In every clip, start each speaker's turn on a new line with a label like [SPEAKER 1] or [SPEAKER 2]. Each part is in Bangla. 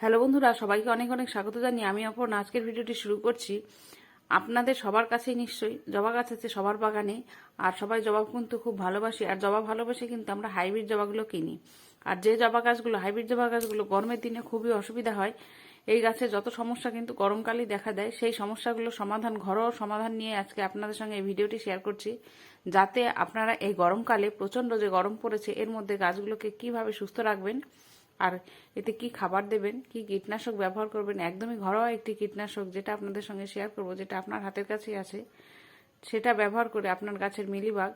[SPEAKER 1] হ্যালো বন্ধুরা, সবাইকে অনেক অনেক স্বাগত জানিয়ে আমি অপর্ণা। আজকের ভিডিওটি শুরু করছি আপনাদের সবার কাছেই নিশ্চয়ই, জবা গাছ আছে সবার বাগানে, আর সবাই জবা কিন্তু খুব ভালোবাসি, আর জবা ভালোবাসে কিন্তু আমরা হাইব্রিড জবাগুলো কিনি। আর যে জবা গাছগুলো, হাইব্রিড জবা গাছগুলো গরমের দিনে খুবই অসুবিধা হয়, এই গাছের যত সমস্যা কিন্তু গরমকালেই দেখা দেয়, সেই সমস্যাগুলো সমাধান, ঘরোয়া সমাধান নিয়ে আজকে আপনাদের সঙ্গে এই ভিডিওটি শেয়ার করছি, যাতে আপনারা এই গরমকালে, প্রচণ্ড যে গরম পড়েছে, এর মধ্যে গাছগুলোকে কীভাবে সুস্থ রাখবেন আর এতে কি খাবার দেবেন, কি কীটনাশক ব্যবহার করবেন, একদমই ঘরোয়া একটি কীটনাশক যেটা আপনাদের সঙ্গে শেয়ার করব, যেটা আপনার হাতের কাছেই আছে, সেটা ব্যবহার করে আপনার গাছের মিলিবাগ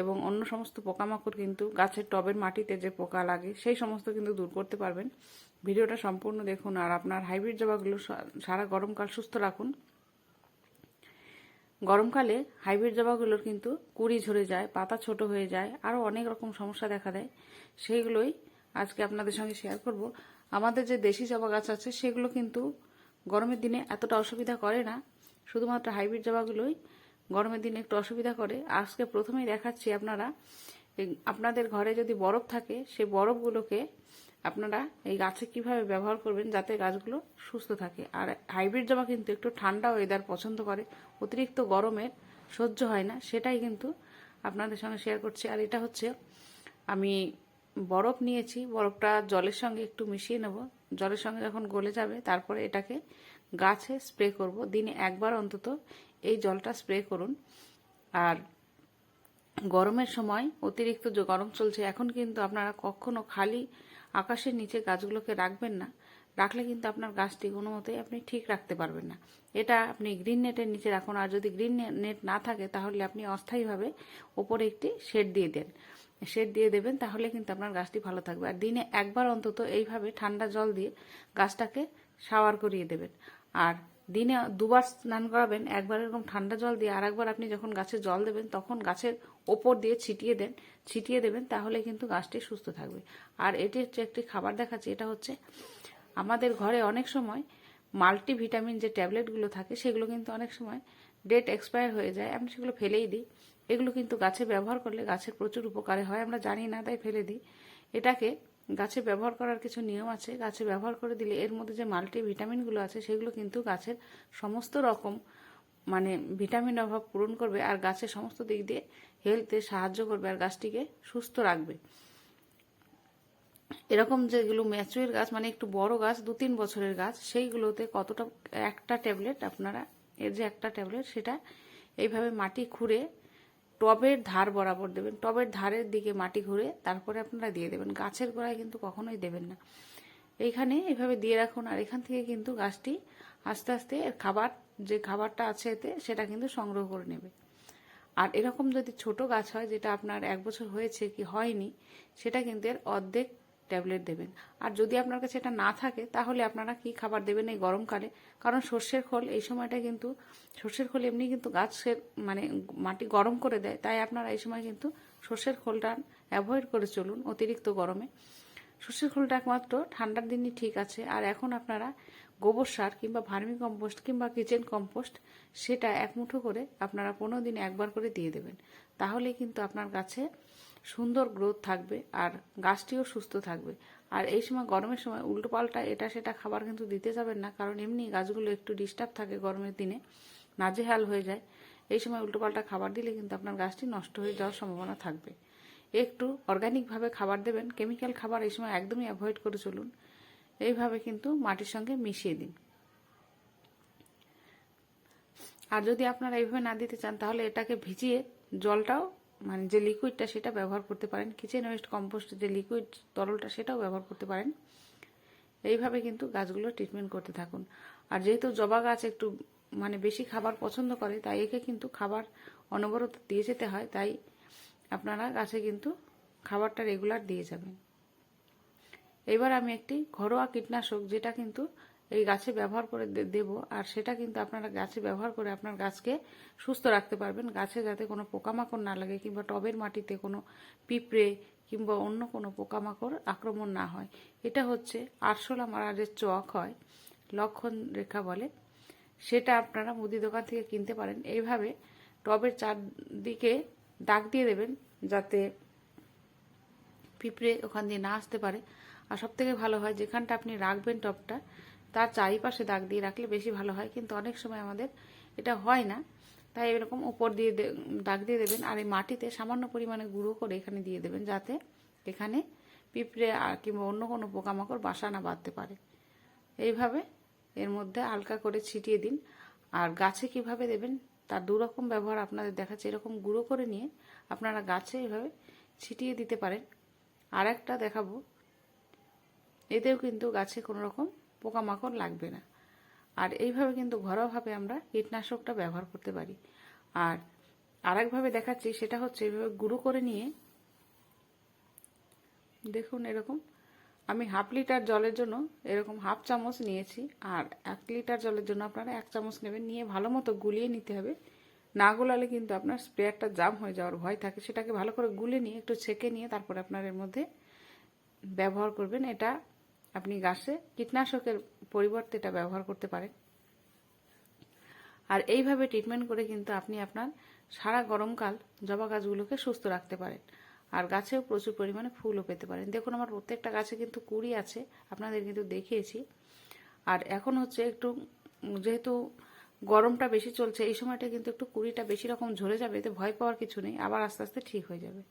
[SPEAKER 1] এবং অন্য সমস্ত পোকামাকড় কিন্তু গাছের টবের মাটিতে যে পোকা লাগে, সেই সমস্ত কিন্তু দূর করতে পারবেন। ভিডিওটা সম্পূর্ণ দেখুন আর আপনার হাইব্রিড জবাগুলো সারা গরমকাল সুস্থ রাখুন। গরমকালে হাইব্রিড জবাগুলোর কিন্তু কুড়ি ঝরে যায়, পাতা ছোট হয়ে যায়, আরও অনেক রকম সমস্যা দেখা দেয়। সেইগুলোই আজকে আপনাদের সঙ্গে শেয়ার করব। আমাদের যে দেশি জবা গাছ আছে, সেগুলো কিন্তু গরমের দিনে এতটা অসুবিধা করে না। শুধুমাত্র হাইব্রিড জবাগুলোই গরমের দিনে একটু অসুবিধা করে। আজকে প্রথমেই দেখাচ্ছি আপনারা আপনাদের ঘরে যদি বরফ থাকে, সেই বরফগুলোকে আপনারা এই গাছে কীভাবে ব্যবহার করবেন যাতে গাছগুলো সুস্থ থাকে। আর হাইব্রিড জবা কিন্তু একটু ঠান্ডা ওয়েদার পছন্দ করে। অতিরিক্ত গরমের সহ্য হয় না, সেটাই কিন্তু আপনাদের সঙ্গে শেয়ার করছি। আর এটা হচ্ছে, আমি বরফ নিয়েছি, বরফটা জলের সঙ্গে একটু মিশিয়ে নেব। জলের সঙ্গে যখন গলে যাবে, তারপরে এটাকে গাছে স্প্রে করব। দিনে একবার অন্তত এই জলটা স্প্রে করুন। আর গরমের সময় অতিরিক্ত যে গরম চলছে, এখন কিন্তু আপনারা কখনো খালি আকাশের নিচে গাছগুলোকে রাখবেন না। রাখলে কিন্তু আপনার গাছটি কোনো মতেই আপনি ঠিক রাখতে পারবেন না। এটা আপনি গ্রিন নেটের নিচে রাখুন। আর যদি গ্রিন নেট না থাকে, তাহলে আপনি অস্থায়ীভাবে ওপরে একটি শেড দিয়ে দেন। শেড দিয়ে দেবেন, তাহলে কিন্তু আপনার গাছটি ভালো থাকবে। আর দিনে একবার অন্তত এইভাবে ঠান্ডা জল দিয়ে গাছটাকে শাওয়ার করিয়ে দেবেন। আর দিনে দুবার স্নান করাবেন, একবার এরকম ঠান্ডা জল দিয়ে আর একবার আপনি যখন গাছে জল দেবেন, তখন গাছের ওপর দিয়ে ছিটিয়ে দেন, ছিটিয়ে দেবেন, তাহলে কিন্তু গাছটি সুস্থ থাকবে। আর এটি হচ্ছে একটি খাবার দেখাচ্ছে, এটা হচ্ছে আমাদের ঘরে অনেক সময় মাল্টি ভিটামিন যে ট্যাবলেটগুলো থাকে, সেগুলো কিন্তু অনেক সময় ডেট এক্সপায়ার হয়ে যায় আমি সেগুলো ফেলেই দিই। এগুলো কিন্তু গাছে ব্যবহার করলে গাছের প্রচুর উপকারে হয়, আমরা জানি না, তাই ফেলে দিই। এটাকে গাছে ব্যবহার করার কিছু নিয়ম আছে। গাছে ব্যবহার করে দিলে এর মধ্যে যে মাল্টি ভিটামিনগুলো আছে, সেগুলো কিন্তু গাছের সমস্ত রকম মানে ভিটামিন অভাব পূরণ করবে আর গাছের সমস্ত দিক দিয়ে হেলথে সাহায্য করবে আর গাছটিকে সুস্থ রাখবে। এরকম যেগুলো ম্যাচুয়ের গাছ মানে একটু বড় গাছ, দু তিন বছরের গাছ, সেইগুলোতে কতটা, একটা ট্যাবলেট আপনারা এর যে একটা ট্যাবলেট, সেটা এইভাবে মাটি খুঁড়ে টবের ধার বরাবর দেবেন। টবের ধারের দিকে মাটি ঘুরে তারপরে আপনারা দিয়ে দেবেন। গাছের গোড়ায় কিন্তু কখনোই দেবেন না। এইখানে এভাবে দিয়ে রাখুন আর এখান থেকে কিন্তু গাছটি আস্তে আস্তে এর খাবার, যে খাবারটা আছে এতে, সেটা কিন্তু সংগ্রহ করে নেবে। আর এরকম যদি ছোট গাছ হয়, যেটা আপনার এক বছর হয়েছে কি হয়নি, সেটা কিন্তু এর অর্ধেক ট্যাবলেট দেবেন। আর যদি আপনার কাছে এটা না থাকে, তাহলে আপনারা কি খাবার দেবেন এই গরমকালে কারণ সর্ষের খোল এই সময়টা কিন্তু, সর্ষের খোল এমনি কিন্তু গাছের মানে মাটি গরম করে দেয়। তাই আপনারা এই সময় কিন্তু সর্ষের খোলটা অ্যাভয়েড করে চলুন অতিরিক্ত গরমে। সর্ষের খোলটা একমাত্র ঠান্ডার দিনই ঠিক আছে। আর এখন আপনারা গোবর সার কিংবা ভার্মি কম্পোস্ট কিংবা কিচেন কম্পোস্ট, সেটা এক মুঠো করে আপনারা পনেরো দিনে একবার করে দিয়ে দেবেন। তাহলে কিন্তু আপনার গাছে সুন্দর গ্রোথ থাকবে আর গাছটিও সুস্থ থাকবে। আর এই সময় গরমের সময় উল্টো পাল্টা এটা সেটা খাবার কিন্তু দিতে যাবেন না, কারণ এমনি গাছগুলো একটু ডিস্টার্ব থাকে গরমের দিনে, নাজেহাল হয়ে যায়। এই সময় উল্টোপাল্টা খাবার দিলে কিন্তু আপনার গাছটি নষ্ট হয়ে যাওয়ার সম্ভাবনা থাকবে। একটু অর্গানিকভাবে খাবার দেবেন কেমিক্যাল খাবার এই সময় একদমই অ্যাভয়েড করে চলুন। এইভাবে কিন্তু মাটির সঙ্গে মিশিয়ে দিন। আর যদি আপনারা এইভাবে না দিতে চান, তাহলে এটাকে ভিজিয়ে জলটাও মানে যে লিকুইডটা সেটা ব্যবহার করতে পারেন কিচেন ওয়েস্ট কম্পোস্ট যে লিকুইড তরলটা সেটাও ব্যবহার করতে পারেন। এইভাবে কিন্তু গাছগুলো ট্রিটমেন্ট করতে থাকুন। আর যেহেতু জবা গাছ একটু মানে বেশি খাবার পছন্দ করে, তাই একে কিন্তু খাবার অনবরত দিয়ে যেতে হয়, তাই আপনারা গাছে কিন্তু খাবারটা রেগুলার দিয়ে যাবেন। এবার আমি একটি ঘরোয়া কীটনাশক, যেটা কিন্তু এই গাছে ব্যবহার করে দেব। আর সেটা কিন্তু আপনারা গাছে ব্যবহার করে আপনার গাছকে সুস্থ রাখতে পারবেন। গাছে যাতে কোনো পোকামাকড় না লাগে কিংবা টবের মাটিতে কোনো পিঁপড়ে কিংবা অন্য কোনো পোকামাকড় আক্রমণ না হয়। এটা হচ্ছে আরশোলা মারা যে চক হয়, লক্ষণ রেখা বলে। সেটা আপনারা মুদি দোকান থেকে কিনতে পারেন। এইভাবে টবের চারদিকে দাগ দিয়ে দেবেন যাতে পিঁপড়ে ওখান দিয়ে না আসতে পারে। আর সব থেকে ভালো হয়, যেখানটা আপনি রাখবেন টবটা তার চারিপাশে দাগ দিয়ে রাখলে বেশি ভালো হয়, কিন্তু অনেক সময় আমাদের এটা হয় না। তাই এরকম উপর দিয়ে দাগ দিয়ে দেবেন আর এই মাটিতে সামান্য পরিমাণে গুঁড়ো করে এখানে দিয়ে দেবেন যাতে এখানে পিঁপড়ে আর কিংবা অন্য কোনো পোকামাকড় বাসা না বাঁধতে পারে। এইভাবে এর মধ্যে হালকা করে ছিটিয়ে দিন। আর গাছে কীভাবে দেবেন, তার দু রকম ব্যবহার আপনাদের দেখাচ্ছে। এরকম গুঁড়ো করে নিয়ে আপনারা গাছে এইভাবে ছিটিয়ে দিতে পারেন। আর একটা দেখাবো। এতেও কিন্তু গাছে কোনো রকম পোকামাকড় লাগবে না। আর এইভাবে কিন্তু ঘরোয়াভাবে আমরা কীটনাশকটা ব্যবহার করতে পারি। আর আরেকভাবে দেখাচ্ছি সেটা হচ্ছে এইভাবে গুঁড়ো করে নিয়ে, দেখুন এরকম, আমি হাফ লিটার জলের জন্য এরকম হাফ চামচ নিয়েছি। আর এক লিটার জলের জন্য আপনারা এক চামচ নেবেন। নিয়ে ভালো মতো গুলিয়ে নিতে হবে। না গোলালে কিন্তু আপনার স্প্রেয়ারটা জাম হয়ে যাওয়ার ভয় থাকে। সেটাকে ভালো করে গুলে নিয়ে, একটু ছেঁকে নিয়ে তারপরে আপনার এর মধ্যে ব্যবহার করবেন। এটা আপনি গাছে কীটনাশকের পরিবর্তে এটা ব্যবহার করতে পারেন। আর এইভাবে ট্রিটমেন্ট করে কিন্তু আপনি আপনার সারা গরমকাল জবা গাছগুলোকে সুস্থ রাখতে পারেন। আর গাছেও প্রচুর পরিমাণে ফুলও পেতে পারেন। দেখুন, আমার প্রত্যেকটা গাছে কিন্তু কুড়ি আছে, আপনাদের কিন্তু দেখিয়েছি। আর এখন হচ্ছে একটু, যেহেতু গরমটা বেশি চলছে, এই সময়টা কিন্তু একটু কুড়িটা বেশি রকম ঝরে যাবে, এতে ভয় পাওয়ার কিছু নেই, আবার আস্তে আস্তে ঠিক হয়ে যাবে।